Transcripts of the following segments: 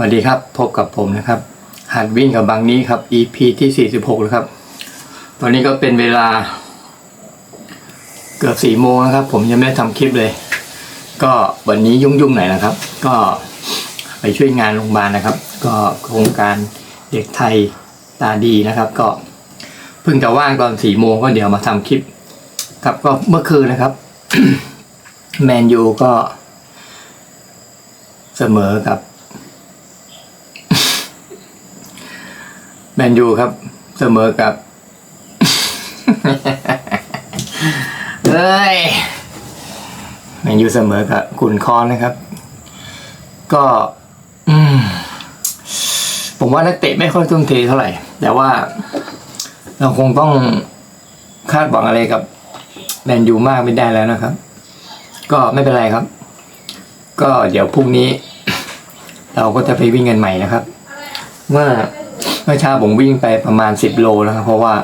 สวัสดีครับ พบกับผมนะครับ หัดวิ่งกับบางนี้ครับ EP ที่46แล้วครับ ตอนนี้ก็เป็นเวลา เกือบสี่โมงนะครับ ผมยังไม่ได้ทำคลิปเลย ก็วันนี้ยุ่งๆหน่อยนะครับ ก็ไปช่วยงานโรงพยาบาลนะครับ ก็โครงการเด็กไทยตาดีนะครับ ก็เพิ่งจะว่างตอนสี่โมงก็เดี๋ยวมาทำคลิป ครับก็เมื่อคืนนะครับแมนยูก็เสมอกับ แมนยูครับ เสมอกับเอ้ยแมนยูเสมอกับกุนคอนนะครับ ก็อืผมว่านักเตะไม่ค่อยทุ่มเทเท่าไหร่ แต่ว่าเราคงต้องคาดหวังอะไรกับแมนยูมากไม่ได้แล้วนะครับ ก็ไม่เป็นไรครับ ก็เดี๋ยวพรุ่งนี้ เราก็จะไปวิ่งกันใหม่นะครับ เมื่อ มื่อเช้าผมวิ่งไปประมาณสิบโลแล้วครับ เพราะว่า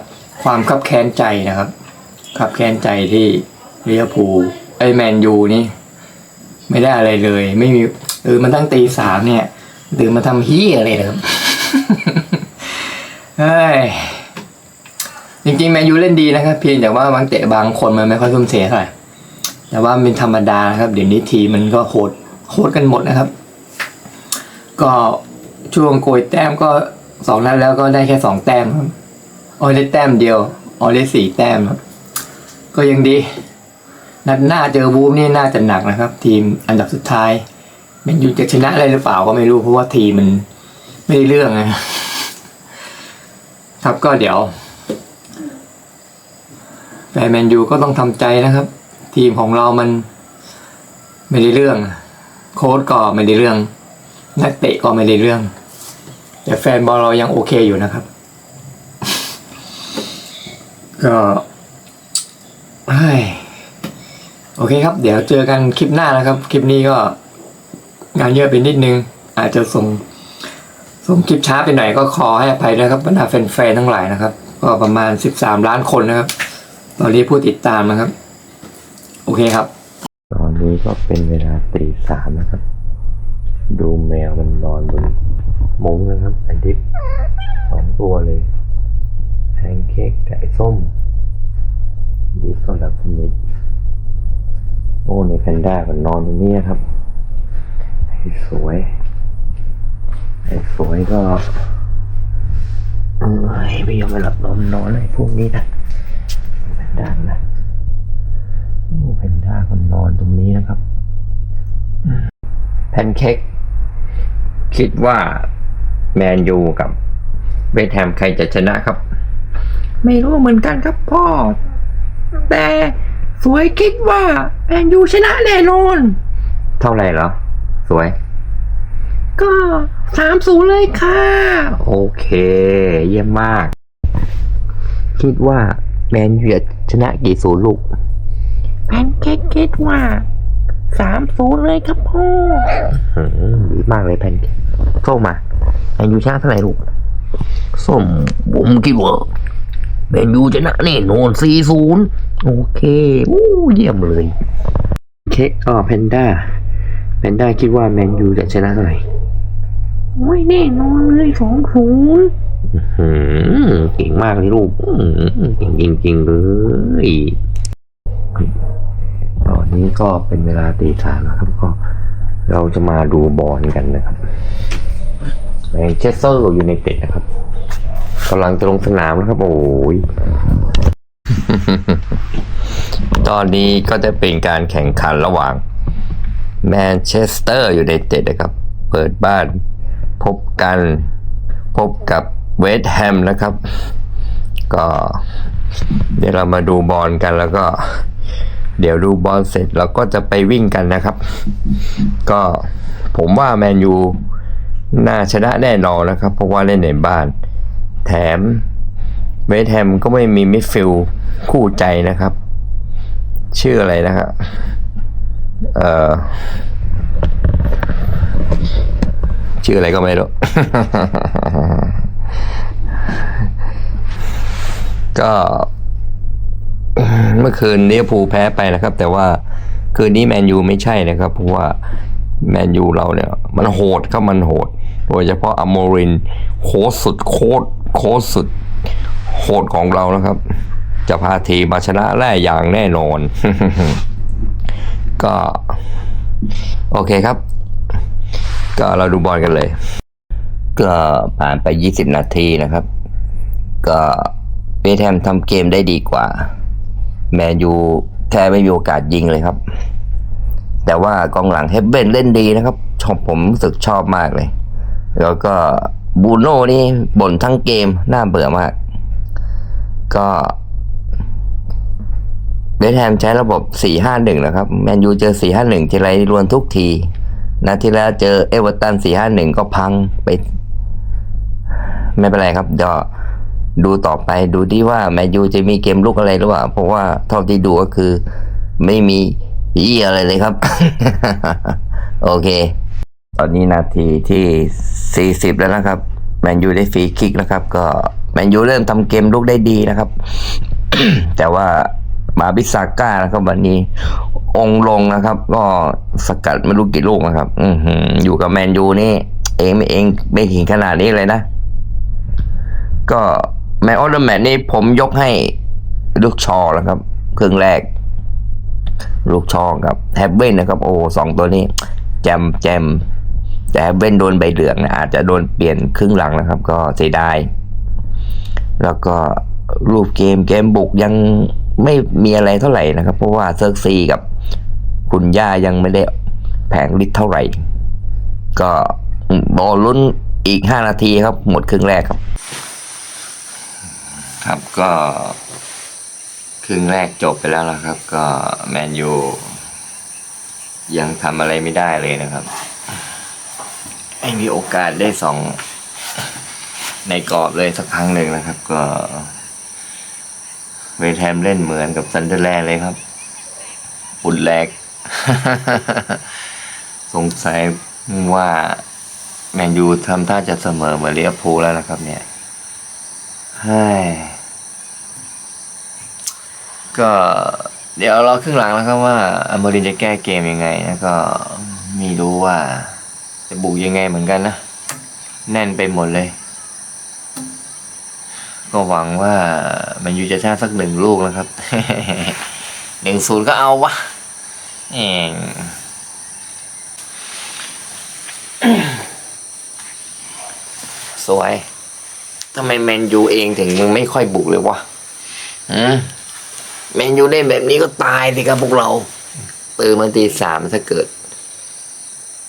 ความคับแค้นใจนะครับคับแค้นใจที่เลียพูไอแมนยูนี่ ไม่ได้อะไรเลย ไม่มีเออมันตั้งตีสามเนี่ยตื่นมาทำฮียอะไรนะครับเฮ้ยจริงๆแมนยูเล่นดีนะครับ เพียงแต่ว่าบางเตะบางคนมันไม่ค่อยทุ่มเทเท่าไหร่แต่ว่าเป็นธรรมดานะครับ เดี๋ยวนี้ทีมมันก็โหดโหดกันหมดนะครับ ก็ช่วงโกยแต้มก็ สองนัดแล้วก็ได้แค่สองแต้มครับออได้แต้มเดียวออได้สี่แต้มครับ ก็ยังดี นัดหน้าเจอบูมนี่น่าจะหนักนะครับ ทีมอันดับสุดท้ายแมนยูจะชนะอะไรหรือเปล่าก็ไม่รู้เพราะว่าทีมมันไม่ได้เรื่องนะครับก็เดี๋ยวแฟนแมนยูก็ต้องทำใจนะครับ ทีมของเรามันไม่ได้เรื่อง โค้ดก็ไม่ได้เรื่อง นักเตะก็ไม่ได้เรื่อง แต่แฟนบอลเรายังโอเคอยู่นะครับ ก็เฮ้โอเคครับ เดี๋ยวเจอกันคลิปหน้านะครับ คลิปนี้ก็งานเยอะไปนิดนึง อาจจะส่งส่งคลิปช้าไปหน่อยก็ขอให้อภัยนะครับบรรดาแฟนๆทั้งหลายนะครับ ก็ประมาณ 13 ล้านคนนะครับ ตอนนี้ผู้ติดตามนะครับ โอเคครับ ตอนนี้ก็เป็นเวลาตีสามนะครับ ดูแมวมันนอนบน มุ้งนะครับไอดิฟสองตัวเลยแพนเค้กไก่ส้ม ดิฟก็หลับสนิทโอ้ในแพนด้าก็นอนอยู่นี่ครับ ไอสวย ไอสวยก็เอ้ยไม่ยอมมาหลับนอนนอนเลยพวกนี้นะแพนด้านะโอ้แพนด้าก็นอนตรงนี้นะครับแพนเค้กคิดว่า แมนยูกับเวสต์แฮมใครจะชนะครับ ไม่รู้เหมือนกันครับพ่อ แต่สวยคิดว่าแมนยูชนะแน่นอน เท่าไหร่เหรอ สวย ก็สามศูนย์เลยค่ะ โอเค เยี่ยมมาก คิดว่าแมนยูจะชนะกี่ศูนย์ลูกแพนเค้กคิดว่าสามศูนย์เลยครับพ่ออืมดีมากเลยแพนเค้กส้มมา แมนยูชนะเท่าไหร่ลูกส้มผมคิดว่าแมนยูชนะแน่นอนสี่ศูนย์โอเคอู้เยี่ยมเลยเค้กอ๋อแพนด้าแพนด้าคิดว่าแมนยูจะชนะเท่าไหร่ไม่แน่นอนเลยสองศูนย์อืมเก่งมากเลยลูกอืมเก่งจริงๆเลยตอนนี้ก็เป็นเวลาตีสามนะครับก็เราจะมาดูบอลกันนะครับ แมนเชสเตอร์ยูไนเต็ดนะครับกำลังจะลงสนามนะครับ โอ้ยตอนนี้ก็จะเป็นการแข่งขันระหว่างแมนเชสเตอร์ยูไนเต็ดนะครับ เปิดบ้านพบกันพบกับเวสต์แฮมนะครับ ก็เดี๋ยวเรามาดูบอลกันแล้วก็ เดี๋ยวดูบอลเสร็จเราก็จะไปวิ่งกันนะครับ ก็ผมว่าแมนยู น่าชนะแน่นอนนะครับ เพราะว่าเล่นในบ้าน แถมเวสแฮมก็ไม่มีมิดฟิลด์คู่ใจนะครับ ชื่ออะไรนะครับเอ่อชื่ออะไรก็ไม่รู้ ก็เมื่อคืนลิเวอร์พูแพ้ไปนะครับ แต่ว่าคืนนี้แมนยูไม่ใช่นะครับ เพราะว่าแมนยูเราเนี่ย มันโหดครับมันโหด โดยเฉพาะอโมรินโคสุดโคตรโคสุดโหดของเรานะครับ จะพาทีมาชนะได้อย่างแน่นอน ก็ โอเคครับ ก็เราดูบอลกันเลย ก็ผ่านไป 20 นาทีนะครับ ก็เบแฮมทำเกมได้ดีกว่า แมนยูแค่ไม่มีโอกาสยิงเลยครับ แต่ว่ากองหลังเฮบเบนเล่นดีนะครับชอบผมรู้สึกชอบมากเลย แล้วก็บูโน่นี่บ่นทั้งเกมน่าเบื่อมาก ก็เบธแฮมใช้ระบบ 4-5-1 นะครับ แมนยูเจอ 4-5-1 ทีไรรวนทุกทีนะที่แล้วเจอเอเวอร์ตัน 4-5-1 ก็พังไป ไม่เป็นไรครับเดี๋ยวดูต่อไปดูที่ว่าแมนยูจะมีเกมลุกอะไรหรือเปล่า เพราะว่าเท่าที่ดูก็คือไม่มีเยี่ยอะไรเลยครับ โอเค ตอนนี้นาทีที่ 40 แล้วนะครับ แมนยูได้ฟรีคิกนะครับ ก็แมนยูเริ่มทำเกมลุกได้ดีนะครับ แต่ว่ามาบิซาก้านะครับวันนี้ องลงนะครับ ก็สกัดไม่รู้กี่ลูกนะครับ อือหืออยู่กับแมนยูนี่ เองไม่เองไม่ถึงขนาดนี้เลยนะ ก็แมนออเดอร์แมทนี่ผมยกให้ลูกชอแล้วครับครึ่งแรก ลูกชอกับแฮบเว่นนะครับ โอ้สองตัวนี้ แจมแจม แต่เว่นโดนใบเหลืองนะอาจจะโดนเปลี่ยนครึ่งหลังนะครับ ก็เสียดายแล้วก็รูปเกมเกมบุกยังไม่มีอะไรเท่าไหร่นะครับ เพราะว่าเซิร์กซีกับคุณย่ายังไม่ได้แผงฤทธิ์เท่าไหร่ ก็บอลลุ้นอีกห้านาทีครับ หมดครึ่งแรกครับ ครับก็ครึ่งแรกจบไปแล้วนะครับ ก็แมนยูยังทำอะไรไม่ได้เลยนะครับ ไม่มีโอกาสได้สองในกรอบเลยสักครั้งหนึ่งนะครับ ก็เวทแฮมเล่นเหมือนกับซันเดอร์แลนด์เลยครับอุ่นแรก สงสัยว่าแมนยูทำท่าจะเสมอเหมือนเลียพูแล้วนะครับ เนี่ยเฮ้ยก็เดี๋ยวรอครึ่งหลังแล้วครับว่าอมรินจะแก้เกมยังไงนะก็ไม่รู้ว่า จะบุกยังไงเหมือนกันนะ แน่นไปหมดเลย ก็หวังว่ามันยูจะชนะสักหนึ่งลูกนะครับหนึ่งศูนย์ก็เอาวะเองสวยทำไมแมนยูเองถึงมึงไม่ค่อยบุกเลยวะอืมแมนยูเล่นแบบนี้ก็ตายสิครับพวกเราตื่นมาตีสามถ้าเกิด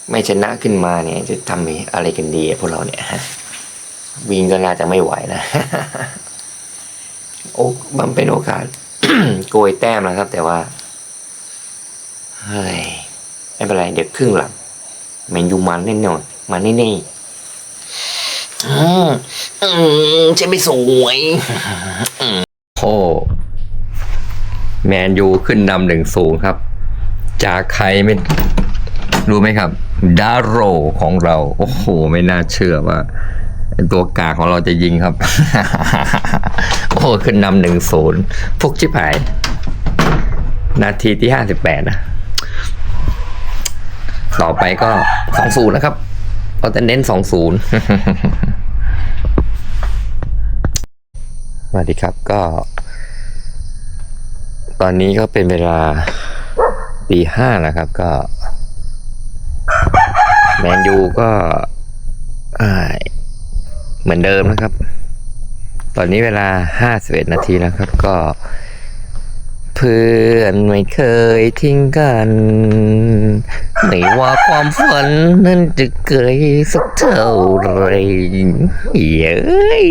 ไม่ชนะขึ้นมาเนี่ย จะทำอะไรกันดีอะพวกเราเนี่ยฮะวิ่งก็น่าจะไม่ไหวนะโอ้มันเป็นโอกาสโกยแต้มนะครับ แต่ว่าเฮ้ยไม่เป็นไรเดี๋ยวครึ่งหลังแมนยูมันแน่นอนมันแน่ๆอืมอืมใช่ไม่สวยโอ้แมนยูขึ้นนำหนึ่งสูงครับ จากใครไม่รู้ไหมครับ ดาโรของเรา โอ้โห ไม่น่าเชื่อว่า ตัวกาของเราจะยิงครับ โอ้ขึ้นนำหนึ่งศูนย์พวกชิบหาย นาทีที่ห้าสิบแปดนะต่อไปก็สองศูนย์นะครับเราจะเน้นสองศูนย์สวัสดีครับก็ ตอนนี้ก็เป็นเวลาตีห้านะครับ ก็ แมนยูก็เหมือนเดิมนะครับ ตอนนี้เวลาห้าสิบเอ็ดนาทีแล้วครับก็ เพื่อนไม่เคยทิ้งกัน ไม่ว่าความฝันนั้นจะเกยสักเท่าไรเย้ย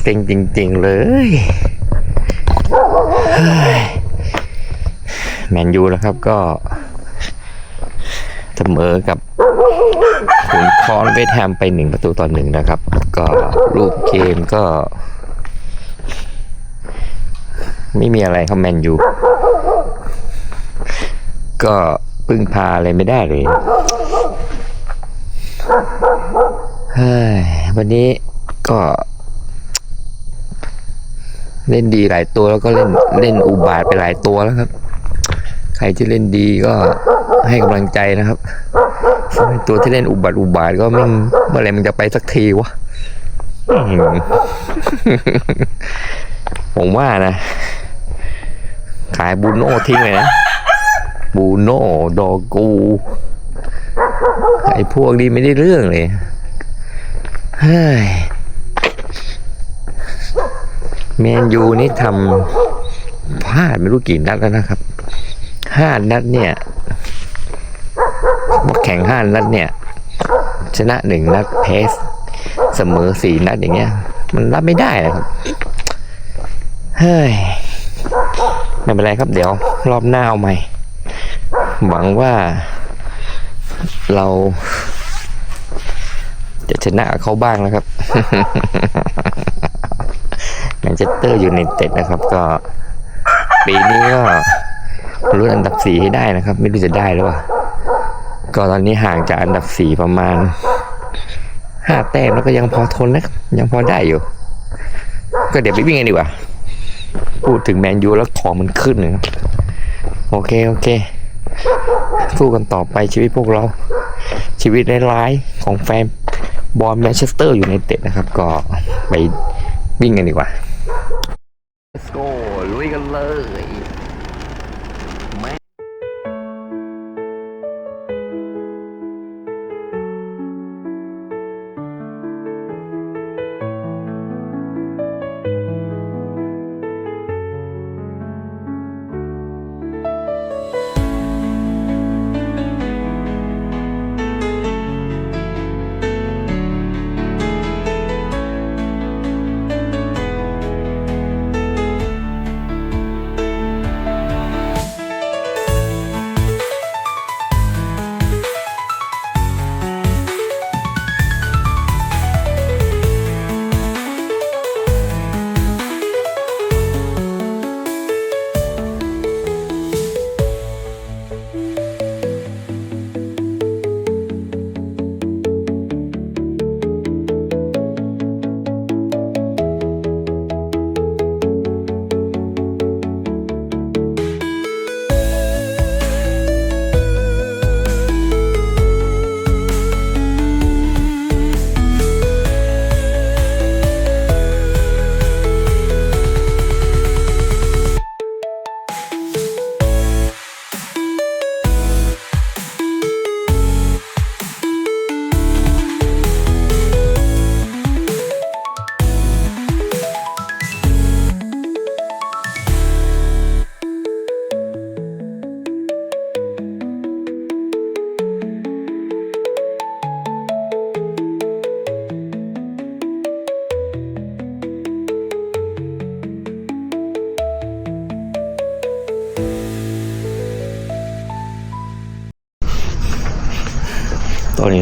เซ็งจริง ๆ เลยแมนยูแล้วครับก็ มอกับขุนคอนเวทแฮมไปหนึ่งประตูต่อหนึ่งนะครับ ก็รูปเกมก็ ไม่มีอะไรครับแมนยูก็พึ่งพาอะไรไม่ได้เลยเฮ้ยวันนี้ก็ เล่นดีหลายตัวแล้วก็เล่นเล่นอุบาทไปหลายตัวแล้วครับ รที่เล่นดีก็ให้กำลังใจนะครับ ตัวที่เล่นอุบัติอุบาทก็ไม่เมื่อไรมันจะไปสักทีวะผมว่านะ ขายบูโน่ทิ้งเลยนะบูโน่ดอกูไอ้พวกนี้ไม่ได้เรื่องเลยเฮ้ยแมนยูนี่ทำพลาดไม่รู้กี่นัดแล้วนะครับ ห้านัดเนี่ยแข่งห้านัดเนี่ย ชนะหนึ่งนัดแพ้เสมอสี่นัดอย่างเงี้ย มันรับไม่ได้นะครับเฮ้ยไม่เป็นไรครับเดี๋ยว รอบหน้าเอาใหม่ หวังว่าเรา จะชนะเขาบ้างนะครับแมนเชสเตอร์ยูไนเต็ดนะครับ ก็ ปีนี้ก็ รุ้นอันดับสี่ให้ได้นะครับ ไม่รู้จะได้หรือเปล่าก็ตอนนี้ห่างจากอันดับสี่ประมาณห้าแต้มแล้วก็ยังพอทนนะยังพอได้อยู่ ก็เดี๋ยวไปวิ่งกันดีกว่า พูดถึงแมนยูแล้วของมันขึ้นนะครับโอเคโอเคสู้กันต่อไปชีวิตพวกเรา ชีวิตร้ายๆของแฟนบอลแมนเชสเตอร์อยู่ในเต็ดนะครับ ก็ไปวิ่งกันดีกว่า Let's go ลุยกันเลย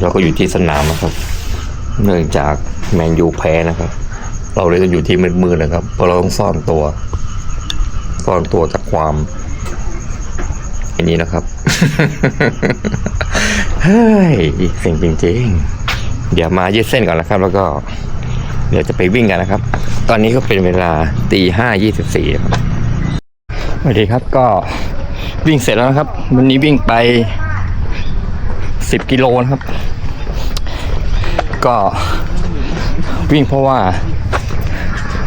นี้เราก็อยู่ที่สนามนะครับ เนื่องจากแมนยูแพ้นะครับ เราเลยต้องอยู่ที่มืดๆนะครับเพราะเราต้องซ่อนตัวซ่อนตัวจากความอันนี้นะครับเฮ้ยสิ่งจริง ๆ เดี๋ยวมายืดเส้นก่อนนะครับ แล้วก็เดี๋ยวจะไปวิ่งกันนะครับ ตอนนี้ก็เป็นเวลาตีห้ายี่สิบสี่สวัสดีครับก็วิ่งเสร็จแล้วนะครับ วันนี้วิ่งไปสิบกิโลนะครับ ก็วิ่งเพราะว่า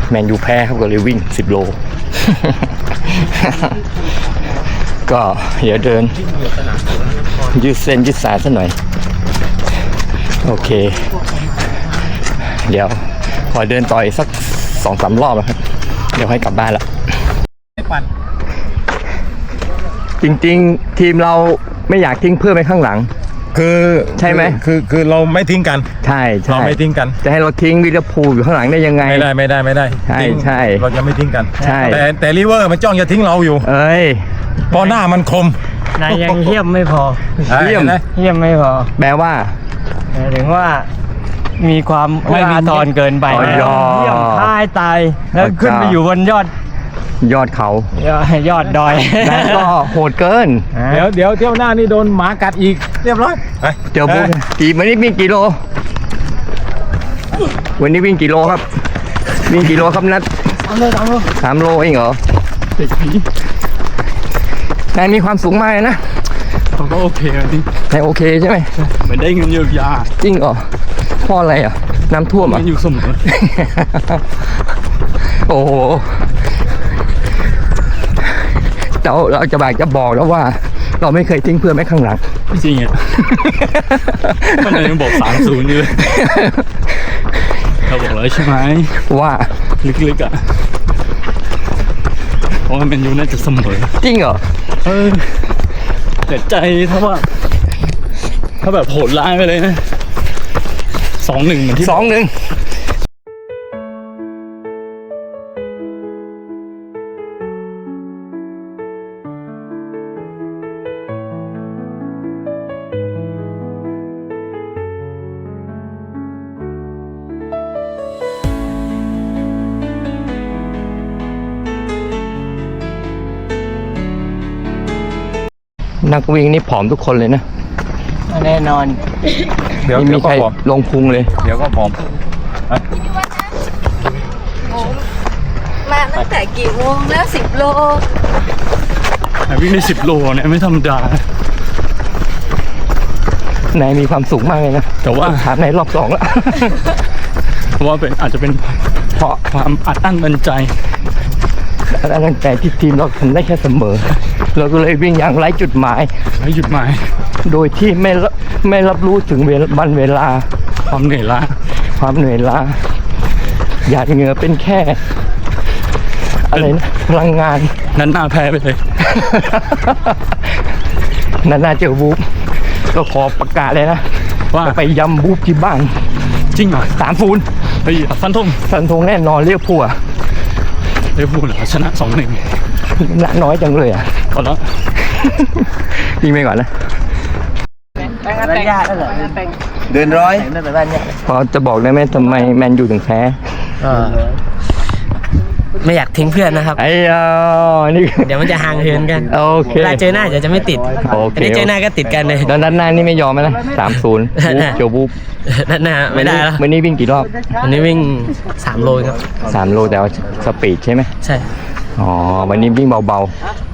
แมนยูแพ้ครับก็เลยวิ่งสิบโล ก็เดี๋ยวเดิน ยืดเส้นยืดสายสักหน่อย โอเค เดี๋ยวขอเดินต่อยสักสองสามรอบนะครับ เดี๋ยวให้กลับบ้านละจริงๆ ทีมเราไม่อยากทิ้งเพื่อนไปข้างหลัง คือใช่ไหมคือคือคือเราไม่ทิ้งกัน ใช่ใช่เราไม่ทิ้งกัน จะให้เราทิ้งลิเวอร์พูลอยู่ข้างหลังได้ยังไง ไม่ได้ไม่ได้ไม่ได้ใช่ทิ้งใช่ เราจะไม่ทิ้งกัน ใช่ แต่แต่ลิเวอร์มันจ้องจะทิ้งเราอยู่ เอ้ยเพราะหน้ามันคมนายยังเยี่ยมไม่พอ เยี่ยมห็นไหเยี่ยมไม่พอแปลว่าหมายถึงว่ามีความไม่เอื้อมีอาทรเกินไปอ๋อเยี่ยมท้ายตายแล้วขึ้นไปอยู่บนยอด ยอดเขายอดยอดดอยนั่นก็โหดเกิน เดี๋ยวเดี๋ยวเที่ยวหน้านี่โดนหมากัดอีกเรียบร้อยไปเดี๋ยวบุ๊กกี่วันนี้วิ่งกี่โล วันนี้วิ่งกี่โลครับ วิ่งกี่โลครับนัดสามโลเองเหรอนายมีความสูงมากเลยนะเขาก็โอเคนะนี่นายโอเคใช่ไหมเหมือนได้เงินเยียวยาจริงเหรอเพ่ออะไรอะ น้ำท่วมเหรมัอะนอยู่เสมอโอ้โห เราเราจะบากจะบอกแล้วว่า เราไม่เคยทิ้งเพื่อนไว้ข้างหลังจริงอะมันยังบอกสามศูนย์อยู่เลยเราบอกแล้วใช่ไหมว่าลึกๆอะเพราะว่าแมนยูน่าจะเสมอจริงเหรอเออแต่ใจถ้าว่า ถ้าแบบโหดร้ายไปเลยนะสองหนึ่งเหมือนที่สองหนึ่ง นักวิ่งนี่ผอมทุกคนเลยนะ แน่นอน เดี๋ยวไม่เดี๋มียวใคก็รผอมลงพุงเลย เดี๋ยวก็ผอมมาตั้งแต่กี่โมงแล้วสิบโลแต่วิ่งได้สิบโลเนี่ยไม่ธรรมดา นายมีความสุขมากเลยนะแต่ว่า ถามในรอบสองแล้ว เพราะว่าเป็นอาจจะเป็นเพราะความอัดอั้นตันใจตั้งแต่ที่ทีมเราทำได้แค่เสมอ เราก็เลยวิ่งอย่างไร้จุดหมายให้หยุดหมาย โดยที่ไม่รับไม่รับรู้ถึงเวลาวันเวลา ความเหนื่อยล้า ความเหนื่อยล้า หยาดเหงื่อเป็นแค่ อะไรนะพลังงาน นั้นหน้าแพ้ไปเลยนานาเจอบูบก็ขอประกาศเลยนะ ว่าจะไปยำบูบที่บ้าน จริงเหรอสามศูนย์ไปฟันธงสันทงแน่นอนเรียกผัวเรียกพูดเหรอชนะสองหนึ่ง ละน้อยจังเลยอะพอแล้วยิงไปก่อนนะเดินร้อยพอจะบอกได้ไหมทำไมแมนยูถึงแพ้ไม่อยากทิ้งเพื่อนนะครับ ไอ้ยานี่เดี๋ยวมันจะห่างเหินกัน โอเคเวลาเจอหน้าเดี๋ยวจะไม่ติดโอเคอันนี้เจอหน้าก็ติดกันเลยแล้วด้านหน้านี่ไม่ยอมไหมนะสามศูนย์บูบเจียวบูบนั่นน่ะไม่ได้แล้ววันนี้วิ่งกี่รอบวันนี้วิ่งสามโลครับสามโลแต่ว่าสปีดใช่ไหมใช่ อ๋อ วันนี้วิ่งเบา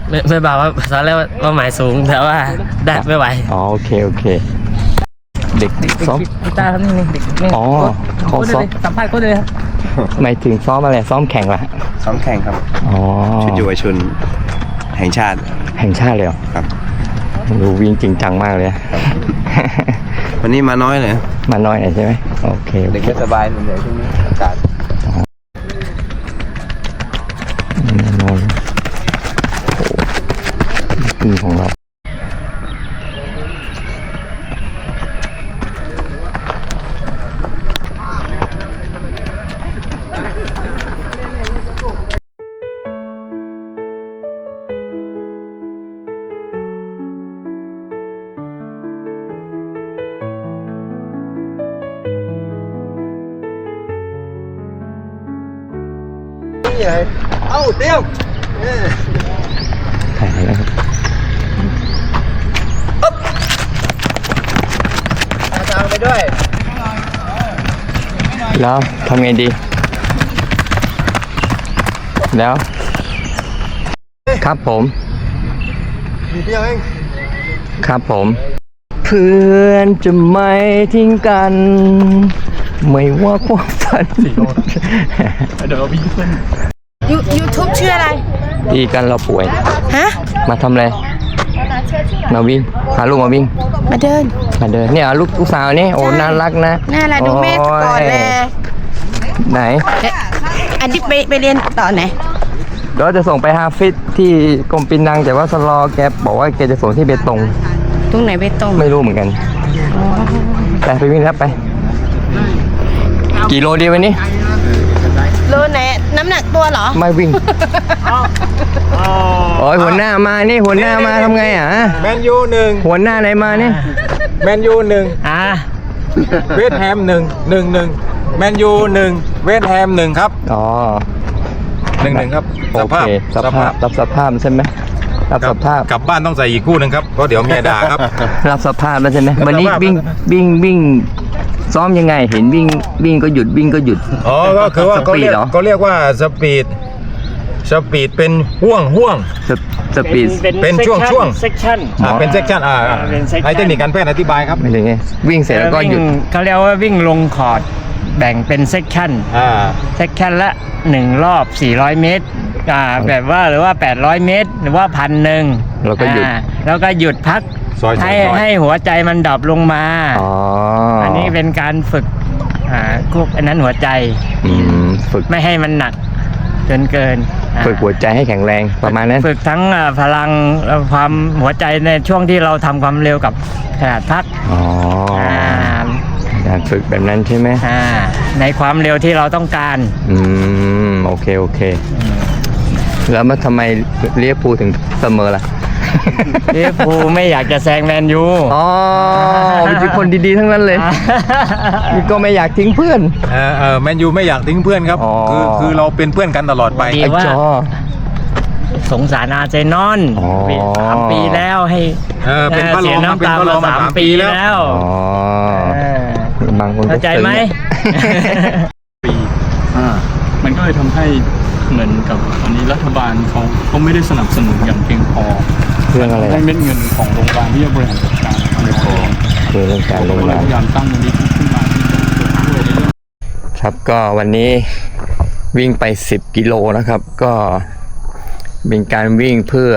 ไม่ไม่บอกว่าตอนแรกว่าเป้าหมายสูงแต่ว่าได้ไม่ไหวๆ อ๋อ โอเค โอเค เด็กซ้อมพี่ตาครับนี่เด็กอ๋อเขาซ้อมสัมภาษณ์ก็เลยครับหมายถึงซ้อมอะไร ซ้อมแข่งละซ้อมแข่งครับอ๋อ ชุดเยาวชนแห่งชาติ แห่งชาติเลยเหรอครับ ดูวิ่งจริงจังมากเลยวันนี้มาน้อยเลย มาน้อยหน่อยใช่ไหมโอเคโอเด็กเค ไม่สบายส่วนใหญ่ช่วงนี้อากาศ โอ้โหทีมของเรา เอ้าเตี้ยว ถ่ายนะครับ ตามไปด้วย แล้วทำไงดี แล้ว ครับผมเตี้ยวเองครับผม เพื่อนจะไม่ทิ้งกัน ไม่ว่าความฝันเดี๋ยวเราวิ่งเส้นยูยูทูบชื่ออะไร ดีกันเราป่วย ฮะ มาทำอะไร มาวิ่งพาลูกมาวิ่ง มาเดิน มาเดินเนี่ยลูกลูกสาวนี่โอ้ใช่น่ารักนะน่ารักดูแม่ก่อนแลโยไหนเอ๊ะอันที่ไปไปเรียนต่อไหนเดี๋ยวจะส่งไปฮาฟิตที่กรมปินังแต่ว่าสลอแกบอกว่าแกจะส่งที่เบตงตรงไหนไปตรงไม่รู้เหมือนกันไปไปวิ่งครับไป กี่โลดีวันนี้ โลไหนน้ำหนักตัวเหรอ ไม่วิ่งโอ้ยหัวหน้ามานี่หัวหน้ามาทำไงอะแมนยูหนึ่งหัวหน้าไหนมาเนี่ยแมนยูหนึ่งอ่าเวสต์แฮมหนึ่งหนึ่งหนึ่งแมนยูหนึ่งเวสต์แฮมหนึ่งครับอ๋อหนึ่งหนึ่งครับโอเคสภาพรับสภาพใช่ไหมรับสภาพกลับบ้านต้องใส่อีกคู่หนึ่งครับเพราะเดี๋ยวเมียด่าครับ รับสภาพแล้วใช่ไหมรับวันนี้สภาพวิ่งวิ่งวิ่ง ซ้อมยังไงเห็นวิ่งวิ่งก็หยุดวิ่งก็หยุด อ๋อ ก็คือว่าสเขาปีเรีดยกเหรอ เขาเรียกว่าสปีด สปีดเป็นห่วงห่วง สปีด เป็นช่วงช่วง เซกชันอ่าเป็นเซกชันอ่าเป็น section ให้เทคนิคการแพทย์อธิบายครับ ไม่ถึงไงวิ่งเสร็จแล้วก็หยุด เขาเรียกว่าวิ่งลงคอร์ดแบ่งเป็นเซกชันอ่า เซกชันละ 1 รอบ 400 เมตรอ่าแบบว่าหรือว่า 800 เมตร หรือว่าพันหนึ่งแล้วก็หยุด อ่าแล้วก็หยุดพัก ซอยให้ซอยให้หัวใจมันดรอปลงมาอ๋ออัอันนี้เป็นการฝึกอ่าควบอันนั้นหัวใจอืมฝึกไม่ให้มันหนักเกินเกินอ่า ฝึกหัวใจให้แข็งแรงประมาณนั้น ฝึกทั้งอ่าพลังและความหัวใจในช่วงที่เราทำความเร็วกับขนาดพักอ๋ออ่าการฝึกแบบนั้นใช่ไหม อ่าในความเร็วที่เราต้องการ อืม โอเค โอเค แล้วมาทำไมเรียกปูลถึงเสมอล่ะ ลิเวอร์พูลไม่อยากจะแซงแมนยู อ๋อมีแต่คนดีๆทั้งนั้นเลยนี่ก็ไม่อยากทิ้งเพื่อน เออเออแมนยูไม่อยากทิ้งเพื่อนครับ อ๋อ คือคือเราเป็นเพื่อนกันตลอดไป ดี ไอ้ว่า จอ สงสารอาร์เซนอลอ๋อ สามปีแล้วให้เออเป็นพระรเสีอยงมาน้ำเป็นตาพระรมาองมาสามสามปีปีแล้ว แล้วอ๋อ เออบางคนก็เข้าใจไหม ซึ้งอะอ่ามันก็เลยทำให้ เหมือนกับตอนนี้รัฐบาลเขาเขาไม่ได้สนับสนุนอย่างเพียงพอเรื่องอะไรให้เม็ดเงินของโรงพยาบาลที่จะบริหารจัดการไม่พอคือเรื่องการลงก็เลยมาพยายามตั้งมูลนิธิขึ้นมาที่จะช่วยในเรื่องครับก็วันนี้วิ่งไป 10 กิโลนะครับ ก็เป็นการวิ่งเพื่อ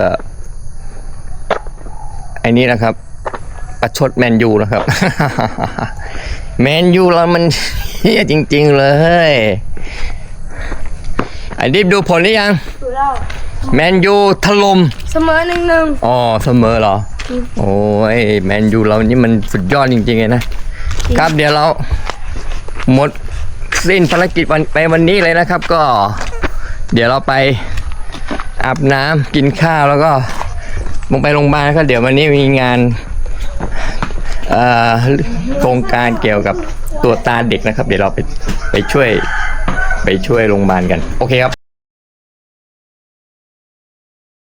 ไอ้นี้นะครับ ประชดแมนยูนะครับแมนยูเรามันเฮี้ยจริง ๆ เลย ไอ้ดิบดูผลหรือยัง ดูแล้วแมนยูถล่มเสมอหนึ่งหนึ่งอ๋อเสมอเหรอ โอ้ยแมนยูเรานี่มันสุดยอดจริงๆเลยนะครับเดี๋ยวเราหมดสิ้นภารกิจวันไปวันนี้เลยนะครับ ก็ เดี๋ยวเราไปอาบน้ำกินข้าวแล้วก็ลงไปโรงพยาบาลก็เดี๋ยววันนี้มีงานเอ่อโครงการเกี่ยวกับตัวตาเด็กนะครับ เดี๋ยวเราไปไปช่วย ไปช่วยโรงพยาบาลกัน โอเคครับ